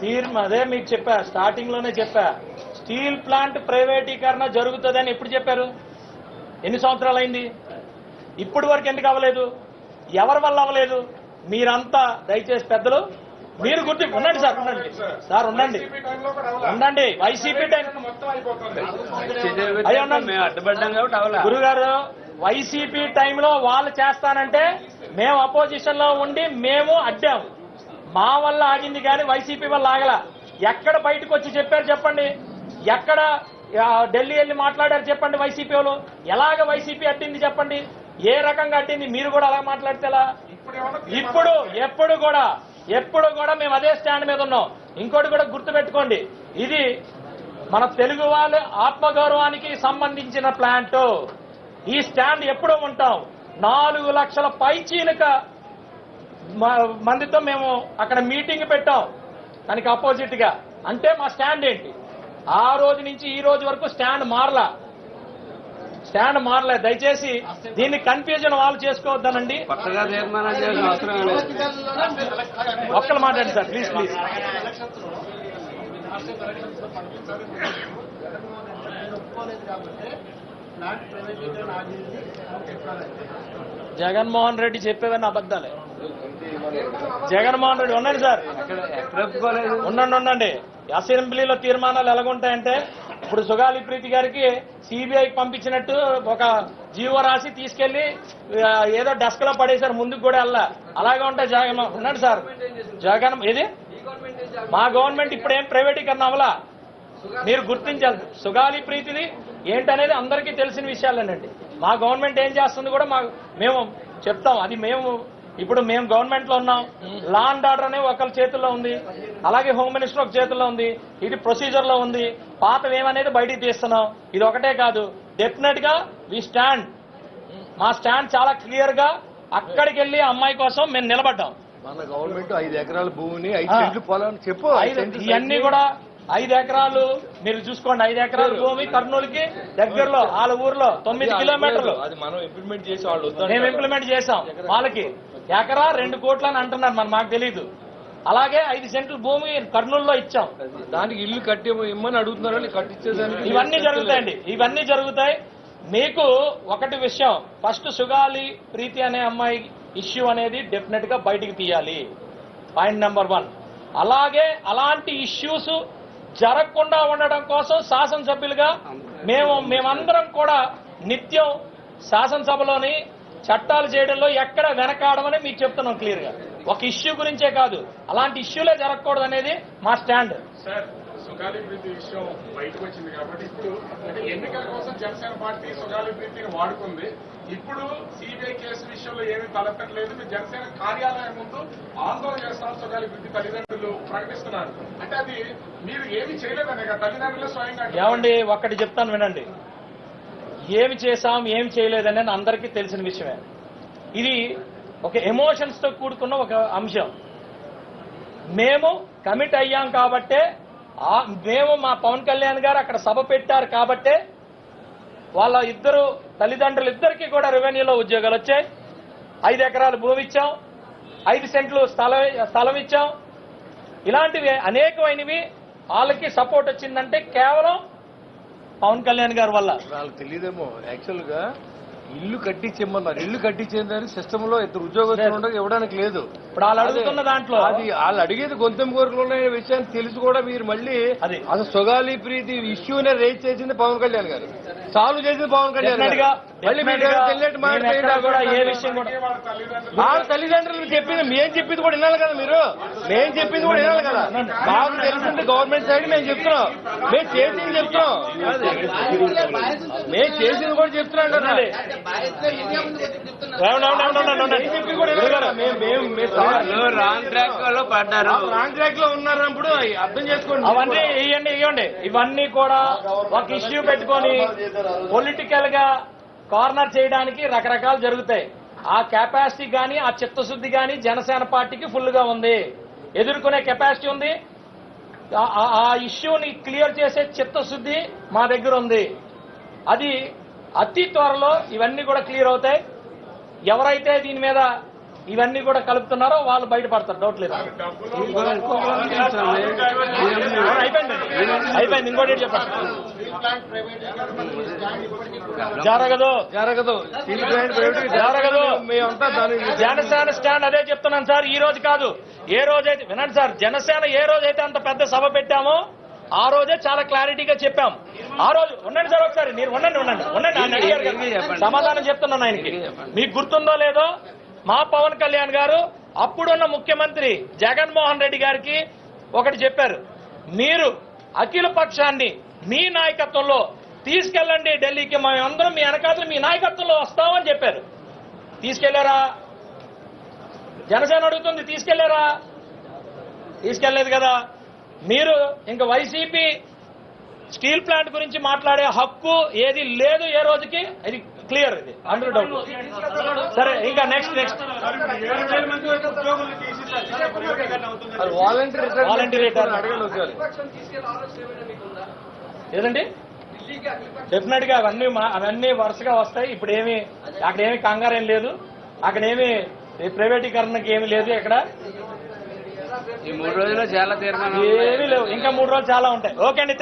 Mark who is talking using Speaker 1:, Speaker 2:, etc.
Speaker 1: తీర్మ అదే మీకు చెప్పా స్టార్టింగ్లోనే చెప్పా. స్టీల్ ప్లాంట్ ప్రైవేటీకరణ జరుగుతుందని ఎప్పుడు చెప్పారు? ఎన్ని సంవత్సరాలు అయింది ఇప్పుడు వరకు ఎందుకు అవ్వలేదు? ఎవరి వల్ల అవ్వలేదు? మీరంతా దయచేసి పెద్దలు మీరు గుర్తు ఉండండి సార్ ఉండండి. సార్ ఉండండి. ఉండండి. వైసీపీ టైం
Speaker 2: మొత్తం అయిపోతుంది.
Speaker 1: అయ్యో ఉండండి. గురుగారు వైసీపీ టైంలో వాళ్ళు చేస్తానంటే మేము అపోజిషన్లో ఉండి మేము అడ్డాము మా వల్ల ఆగింది కానీ వైసీపీ వల్ల ఆగల. ఎక్కడ బయటకు వచ్చి చెప్పారు చెప్పండి. ఎక్కడ ఢిల్లీ వెళ్ళి మాట్లాడారు చెప్పండి వైసీపీ వాళ్ళు. ఎలాగ వైసీపీ అడ్డింది చెప్పండి. ఏ రకంగా అడ్డింది మీరు కూడా అలా మాట్లాడితే ఎలా?
Speaker 2: ఇప్పుడు
Speaker 1: ఎప్పుడు కూడా ఎప్పుడు కూడా మేము అదే స్టాండ్ మీద ఉన్నాం. ఇంకోటి కూడా గుర్తుపెట్టుకోండి. ఇది మన తెలుగు వాళ్ళ ఆత్మగౌరవానికి సంబంధించిన ప్లాంట్. ఈ స్టాండ్ ఎప్పుడూ ఉంటాం. నాలుగు లక్షల పైచీలక మందితో మేము అక్కడ మీటింగ్ పెట్టాం. దానికి అపోజిట్గా. అంటే మా స్టాండ్ ఏంటి? ఆ రోజు నుంచి ఈ రోజు వరకు స్టాండ్ మారలా. స్టాండ్ మారలే. దయచేసి దీన్ని కన్ఫ్యూజన్ వాళ్ళు చేసుకోవద్దనండి. ఒక్కరు మాట్లాడండి sir please please Jaganmohan Reddy చెప్పేవన్నీ అబద్ధాలే. జగన్మోహన్ రెడ్డి ఉండండి సార్. ఉండండి ఉండండి. అసెంబ్లీలో తీర్మానాలు ఎలాగుంటాయంటే ఇప్పుడు సుగాలి ప్రీతి గారికి సిబిఐకి పంపించినట్టు ఒక జీవో రాసి తీసుకెళ్ళి ఏదో డెస్క్లో పడేశారు ముందుకు కూడా వెళ్ళా. అలాగే ఉంటాయి జగన్ ఉండండి సార్. జగన్ ఇది మా గవర్నమెంట్ ఇప్పుడు ఏం ప్రైవేటీకరణ అవలా మీరు గుర్తించాలి. సుగాలి ప్రీతిది ఏంటనేది అందరికీ తెలిసిన విషయాలేనండి. మా గవర్నమెంట్ ఏం చేస్తుంది కూడా మా మేము చెప్తాం. అది మేము ఇప్పుడు మేము గవర్నమెంట్లో ఉన్నాం లా అండ్ ఆర్డర్ అనే ఒకరి చేతుల్లో ఉంది. అలాగే హోమ్ మినిస్టర్ ఒక చేతుల్లో ఉంది. ఇది ప్రొసీజర్లో ఉంది. పాత ఏమనేది బయటికి తీస్తున్నాం. ఇది ఒకటే కాదు. డెఫినెట్గా వి స్టాండ్ మా స్టాండ్ చాలా క్లియర్గా అక్కడికి వెళ్ళి అమ్మాయి కోసం మేము నిలబడ్డాం.
Speaker 3: మన గవర్నమెంట్ ఐదు ఎకరాల భూమిని ఐదు. సెంట్లు పొలం చెప్పు
Speaker 1: ఇవన్నీ కూడా ఐదు ఎకరాలు మీరు చూసుకోండి ఐదు ఎకరాల భూమి కర్నూలుకి దగ్గరలో వాళ్ళ ఊర్లో తొమ్మిది కిలోమీటర్లు.
Speaker 3: అది మనం ఇంప్లిమెంట్ చేసి వాళ్ళు
Speaker 1: మేము ఇంప్లిమెంట్ చేసాం వాళ్ళకి. ఎకరా రెండు కోట్లు అని అంటున్నారు మరి మాకు తెలియదు అలాగే ఐదు సెంట్లు భూమి కర్నూలులో ఇచ్చాం.
Speaker 3: దానికి ఇల్లు కట్టి ఇమ్మని అడుగుతున్నారని కట్టించేదానికి
Speaker 1: ఇవన్నీ జరుగుతాయండి. ఇవన్నీ జరుగుతాయి. మీకు ఒకటి విషయం ఫస్ట్ సుగాలి ప్రీతి అనే అమ్మాయి ఇష్యూ అనేది డెఫినెట్గా బయటికి తీయాలి. పాయింట్ నెంబర్ వన్ అలాగే అలాంటి ఇష్యూస్ జరగకుండా ఉండడం కోసం శాసనసభ్యులుగా మేము మేమందరం కూడా నిత్యం శాసనసభలోని చట్టాలు చేయడంలో ఎక్కడ వెనకాడమని మీకు చెప్తున్నాం క్లియర్గా ఒక ఇష్యూ గురించే కాదు. అలాంటి ఇష్యూలే జరగకూడదు అనేది మా స్టాండ్.
Speaker 2: సార్ సుగాలి ప్రీతి విషయం బయటకు వచ్చింది కాబట్టి ఇప్పుడు అంటే ఎన్నికల కోసం జనసేన పార్టీ సుగాలి ప్రీతిని వాడుకుంది. ఇప్పుడు సిబిఐ కేసు విషయంలో ఏమీ తలెత్తట్లేదు. మీరు జనసేన కార్యాలయం ముందు ఆందోళన చేస్తాం సుగాలి ప్రీతి తల్లిదండ్రులు ప్రకటిస్తున్నారు. అంటే అది మీరు ఏమీ చేయలేదనే కదా తల్లిదండ్రులు స్వయంగా
Speaker 1: ఏమండి ఒక్కటి చెప్తాను వినండి. ఏమి చేశాం ఏమి చేయలేదనేది అందరికీ తెలిసిన విషయమే. ఇది ఒక ఎమోషన్స్తో కూడుకున్న ఒక అంశం. మేము కమిట్ అయ్యాం కాబట్టే మేము మా పవన్ కళ్యాణ్ గారు అక్కడ సభ పెట్టారు కాబట్టే వాళ్ళ ఇద్దరు తల్లిదండ్రులు ఇద్దరికి కూడా రెవెన్యూలో ఉద్యోగాలు వచ్చాయి. ఐదు ఎకరాలు భూమి ఇచ్చాం. ఐదు సెంట్లు స్థలం స్థలం ఇచ్చాం. ఇలాంటివి అనేకమైనవి వాళ్ళకి సపోర్ట్ వచ్చిందంటే కేవలం పవన్ కళ్యాణ్ గారి వల్ల.
Speaker 3: వాళ్ళకి తెలియదేమో యాక్చువల్గా ఇల్లు కట్టించమన్నారు. ఇల్లు కట్టించేందని సిస్టమ్లో ఇద్దరు ఉద్యోగస్తులు ఉండగా ఇవ్వడానికి లేదు.
Speaker 1: ఇప్పుడు వాళ్ళు అడుగుతున్న దాంట్లో.
Speaker 3: అది వాళ్ళు అడిగేది గొంతెం కోరికలు ఉన్న విషయాన్ని తెలిసి కూడా మీరు మళ్ళీ
Speaker 1: అది.
Speaker 3: అసలు సొగాలి ప్రీతి ఇష్యూనే రేజ్ చేసింది పవన్ కళ్యాణ్ గారు. సాల్వ్ చేసింది పవన్ కళ్యాణ్ మళ్ళీ
Speaker 1: ఏ విషయం కూడా
Speaker 2: వాళ్ళ తల్లిదండ్రులు.
Speaker 3: చెప్పింది మేం చెప్పింది కూడా వినాలి కదా మీరు. మేం చెప్పింది కూడా వినాలి కదా. మాకు తెలిసింది గవర్నమెంట్ సైడ్ మేము చెప్తున్నాం. మేము చేసింది చెప్తున్నాం. మేము చేసింది కూడా చెప్తున్నాం చెప్పింది కూడా. మేము-
Speaker 4: రాంగ్ ట్రాక్లో పడ్డారు
Speaker 3: రాంగ్ ట్రాక్లో ఉన్నప్పుడు అర్థం చేసుకోండి
Speaker 1: అవన్నీ ఇవ్వండి ఇవ్వండి ఇవన్నీ కూడా ఒక ఇష్యూ పెట్టుకొని పొలిటికల్గా కార్నర్ చేయడానికి రకరకాలు జరుగుతాయి. ఆ కెపాసిటీ గాని ఆ చిత్తశుద్ధి గాని జనసేన పార్టీకి ఫుల్గా ఉంది. ఎదుర్కొనే కెపాసిటీ ఉంది. ఆ ఇష్యూని క్లియర్ చేసే చిత్తశుద్ధి మా దగ్గర ఉంది. అది అతి త్వరలో ఇవన్నీ కూడా క్లియర్ అవుతాయి. ఎవరైతే దీని మీద ఇవన్నీ కూడా కలుపుతున్నారో వాళ్ళు బయటపడతారు. డౌట్ లేదు. అయిపోయింది. ఇంకోటి చెప్పండి. జరగదు.
Speaker 3: జరగదు.
Speaker 1: జనసేన స్టాండ్ అదే చెప్తున్నాను సార్ ఈ రోజు కాదు. ఏ రోజైతే వినండి సార్ జనసేన ఏ రోజైతే అంత పెద్ద సభ పెట్టామో ఆ రోజే చాలా క్లారిటీగా చెప్పాం. ఆ రోజు ఉండండి సార్ ఒకసారి మీరు ఉండండి ఉండండి. ఉండండి ఆయన అడిగారు. సమాధానం చెప్తున్నాను ఆయనకి. మీకు గుర్తుందో లేదో మా పవన్ కళ్యాణ్ గారు అప్పుడున్న ముఖ్యమంత్రి జగన్మోహన్ రెడ్డి గారికి ఒకటి చెప్పారు. మీరు అఖిల పక్షాన్ని మీ నాయకత్వంలో తీసుకెళ్ళండి ఢిల్లీకి మేమందరం మీ వెనకాతలు మీ నాయకత్వంలో వస్తామని చెప్పారు. తీసుకెళ్ళారా? జనసేన అడుగుతుంది తీసుకెళ్ళారా? తీసుకెళ్ళేదు కదా. మీరు ఇంకా వైసీపీ స్టీల్ ప్లాంట్ గురించి మాట్లాడే హక్కు ఏది లేదు ఏ రోజుకి? ఇది క్లియర్ ఇది. అందులో డౌట్ సరే ఇంకా నెక్స్ట్ నెక్స్ట్
Speaker 3: వాలంటీర్
Speaker 1: ఏదండి? డెఫినెట్గా అవన్నీ అవన్నీ వరుసగా వస్తాయి. ఇప్పుడు ఏమి అక్కడ ఏమి కంగారు ఏం లేదు. అక్కడ ఏమి ప్రైవేటీకరణకి ఏమి లేదు ఇక్కడ.
Speaker 4: ఈ మూడు రోజుల్లో చాలా తీర్మానం
Speaker 1: ఏమీ లేవు. ఇంకా మూడు రోజులు చాలా ఉంటాయి. ఓకే అండి